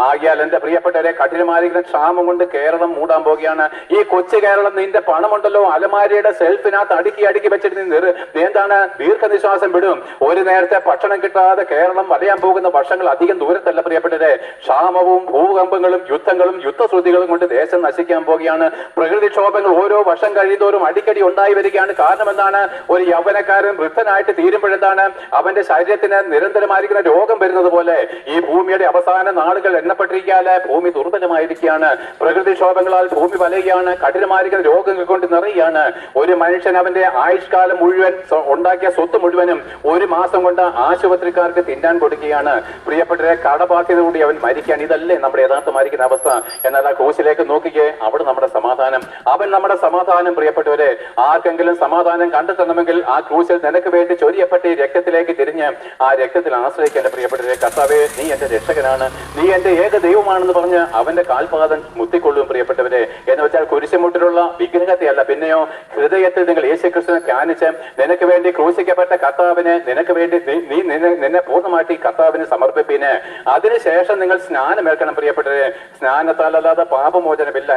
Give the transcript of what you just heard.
ആകിയാൽ എന്റെ പ്രിയപ്പെട്ടവരെ കഠിനമായിരിക്കുന്ന ക്ഷാമം കൊണ്ട് കേരളം മൂടാൻ പോവുകയാണ്. ഈ കൊച്ചു കേരളം നിന്റെ പണമുണ്ടല്ലോ അലമാരിയുടെ സെൽഫിനകത്ത് അടുക്കി അടുക്കി വെച്ചിട്ട് നീ എന്താണ് ദീർഘനിശ്വാസം വിടും? ഒരു നേരത്തെ ഭക്ഷണം കിട്ടാതെ കേരളം വലയാൻ പോകുന്ന വർഷങ്ങൾ അധികം ദൂരത്തല്ല പ്രിയപ്പെട്ടവരെ. ക്ഷാമവും ഭൂകമ്പങ്ങളും യുദ്ധങ്ങളും യുദ്ധശ്രുതികളും കൊണ്ട് ദേശം നശിക്കാൻ പോവുകയാണ്. പ്രകൃതിക്ഷോഭങ്ങൾ ഓരോ വർഷം കഴിയുന്നതോറും അടിക്കടി ഉണ്ടായി വരികയാണ്. കാരണം എന്താണ്? ഒരു യൗവനക്കാരൻ വൃദ്ധനായിട്ട് തീരുമ്പോഴെന്താണ്? അവന്റെ ശരീരത്തിന് നിരന്തരമായിരിക്കുന്ന രോഗം വരുന്നത് പോലെ. ഈ ഭൂമിയുടെ അവസാന നാളുകൾ എണ്ണപ്പെട്ടിരിക്കാൽ ഭൂമി ദുർബലമായിരിക്കുകയാണ്. പ്രകൃതിക്ഷോഭങ്ങളാൽ ഭൂമി വലയുകയാണ്. കഠിനമായിരിക്കുന്ന രോഗങ്ങൾ കൊണ്ട് നിറയുകയാണ്. ഒരു മനുഷ്യൻ അവന്റെ ആയുഷ്കാലം മുഴുവൻ ഉണ്ടാക്കിയ സ്വത്ത് മുഴുവനും ഒരു മാസം കൊണ്ട് ആശുപത്രിക്കാർക്ക് തിന്നാൻ കൊടുക്കുകയാണ്. പ്രിയപ്പെട്ടവരെ കടബാധ്യത കൂടി അവൻ മരിക്കാൻ ഇതല്ലേ നമ്മുടെ യഥാർത്ഥമായിരിക്കുന്ന അവസ്ഥ? എന്നാൽ ആ ക്രൂശിലേക്ക് നോക്കിക്കേ അവിടെ നമ്മുടെ സമാധാനം. അവൻ നമ്മുടെ സമാധാനം പ്രിയപ്പെട്ടവരെ. ആർക്കെങ്കിലും സമാധാനം കണ്ടെത്തണമെങ്കിൽ ആ ക്രൂശിൽ നിനക്ക് വേണ്ടി ചൊരിയപ്പെട്ട രക്തത്തിലേക്ക് തിരിഞ്ഞ് ആ രക്തത്തിൽ ആശ്രയിക്കേണ്ട പ്രിയപ്പെട്ടവരെ കർത്താവേ നീ എന്റെ രക്ഷകനാണ്. നീ എന്റെ ഏക ദൈവമാണെന്ന് പറഞ്ഞ് അവന്റെ കാൽപാദം മുത്തിക്കൊള്ളും പ്രിയപ്പെട്ടവരെ. എന്ന് വെച്ചാൽ കുരിശുമുട്ടിലുള്ള വിഗ്രഹത്തെയല്ല പിന്നെയോ ഹൃദയത്തിൽ നിങ്ങൾ യേശുക്രിസ്തുവിനെ ധ്യാനിച്ച് നിനക്ക് വേണ്ടി ക്രൂശിക്കപ്പെട്ട കർത്താവിനെ നിനക്ക് വേണ്ടി നീ- നിന്നെ പൂർണമായിട്ട് ഈ കർത്താവിന് സമർപ്പിപ്പിന്. അതിനുശേഷം നിങ്ങൾ സ്നാനമേൽക്കണം പ്രിയപ്പെട്ടവരെ. സ്നാനത്താൽ അല്ലാതെ പാപമോചനമില്ല.